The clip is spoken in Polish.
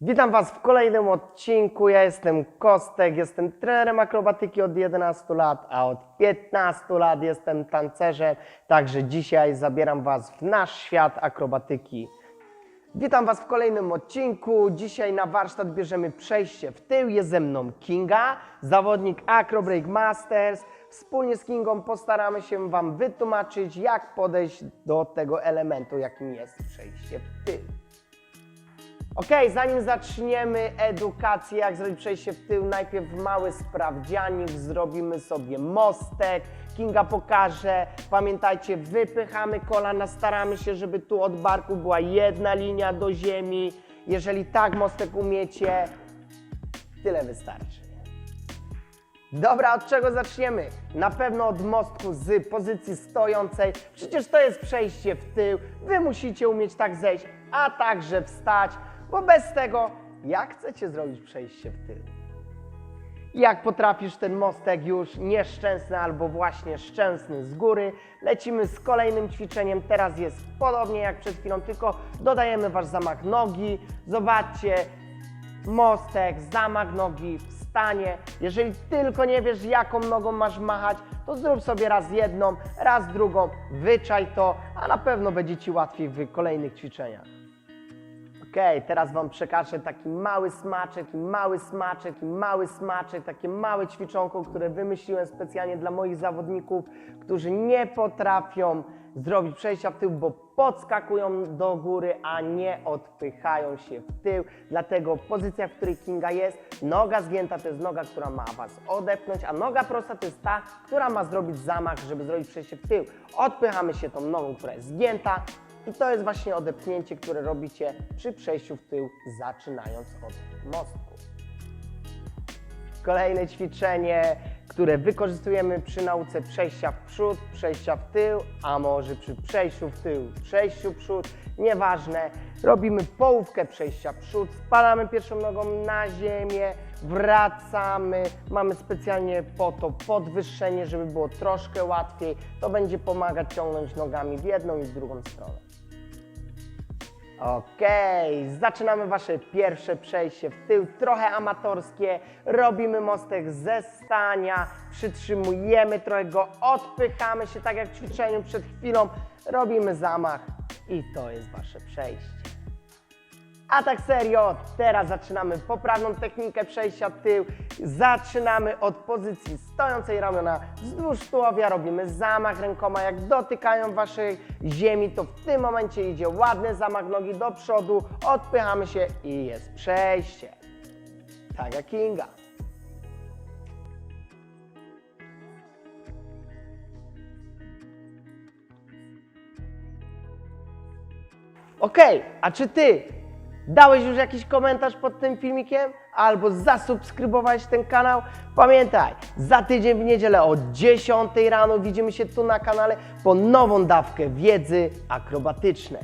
Witam Was w kolejnym odcinku. Ja jestem Kostek, jestem trenerem akrobatyki od 11 lat, a od 15 lat jestem tancerzem. Także dzisiaj zabieram Was w nasz świat akrobatyki. Witam Was w kolejnym odcinku. Dzisiaj na warsztat bierzemy przejście w tył. Jest ze mną Kinga, zawodnik Acro Break Masters. Wspólnie z Kingą postaramy się Wam wytłumaczyć, jak podejść do tego elementu, jakim jest przejście w tył. Ok, zanim zaczniemy edukację, jak zrobić przejście w tył, najpierw mały sprawdzianik, zrobimy sobie mostek, Kinga pokaże, pamiętajcie, wypychamy kolana, staramy się, żeby tu od barku była jedna linia do ziemi, jeżeli tak mostek umiecie, tyle wystarczy. Dobra, od czego zaczniemy? Na pewno od mostku z pozycji stojącej. Przecież to jest przejście w tył. Wy musicie umieć tak zejść, a także wstać, bo bez tego jak chcecie zrobić przejście w tył? Jak potrafisz ten mostek już nieszczęsny albo właśnie szczęsny z góry, lecimy z kolejnym ćwiczeniem. Teraz jest podobnie jak przed chwilą, tylko dodajemy wasz zamach nogi. Zobaczcie, mostek, zamach nogi, wstanie. Jeżeli tylko nie wiesz, jaką nogą masz machać, to zrób sobie raz jedną, raz drugą, wyczaj to, a na pewno będzie Ci łatwiej w kolejnych ćwiczeniach. Okej, teraz Wam przekażę taki mały smaczek, mały smaczek, mały smaczek, takie małe ćwiczonko, które wymyśliłem specjalnie dla moich zawodników, którzy nie potrafią zrobić przejścia w tył, bo podskakują do góry, a nie odpychają się w tył. Dlatego pozycja, w której Kinga jest, noga zgięta to jest noga, która ma Was odepchnąć, a noga prosta to jest ta, która ma zrobić zamach, żeby zrobić przejście w tył. Odpychamy się tą nogą, która jest zgięta, i to jest właśnie odepchnięcie, które robicie przy przejściu w tył, zaczynając od mostku. Kolejne ćwiczenie, które wykorzystujemy przy nauce przejścia w przód, przejścia w tył, a może przy przejściu w tył, przejściu w przód, nieważne. Robimy połówkę przejścia w przód, spadamy pierwszą nogą na ziemię, wracamy. Mamy specjalnie po to podwyższenie, żeby było troszkę łatwiej. To będzie pomagać ciągnąć nogami w jedną i w drugą stronę. Okej, zaczynamy Wasze pierwsze przejście w tył, trochę amatorskie. Robimy mostek ze stania, przytrzymujemy trochę go, odpychamy się tak jak w ćwiczeniu przed chwilą, robimy zamach i to jest Wasze przejście. A tak serio, teraz zaczynamy poprawną technikę przejścia tył. Zaczynamy od pozycji stojącej ramiona wzdłuż tułowia, robimy zamach rękoma. Jak dotykają waszej ziemi, to w tym momencie idzie ładny zamach nogi do przodu, odpychamy się i jest przejście. Tak jak Kinga. Okej, a czy ty dałeś już jakiś komentarz pod tym filmikiem? Albo zasubskrybowałeś ten kanał? Pamiętaj, za tydzień w niedzielę o 10 rano widzimy się tu na kanale po nową dawkę wiedzy akrobatycznej.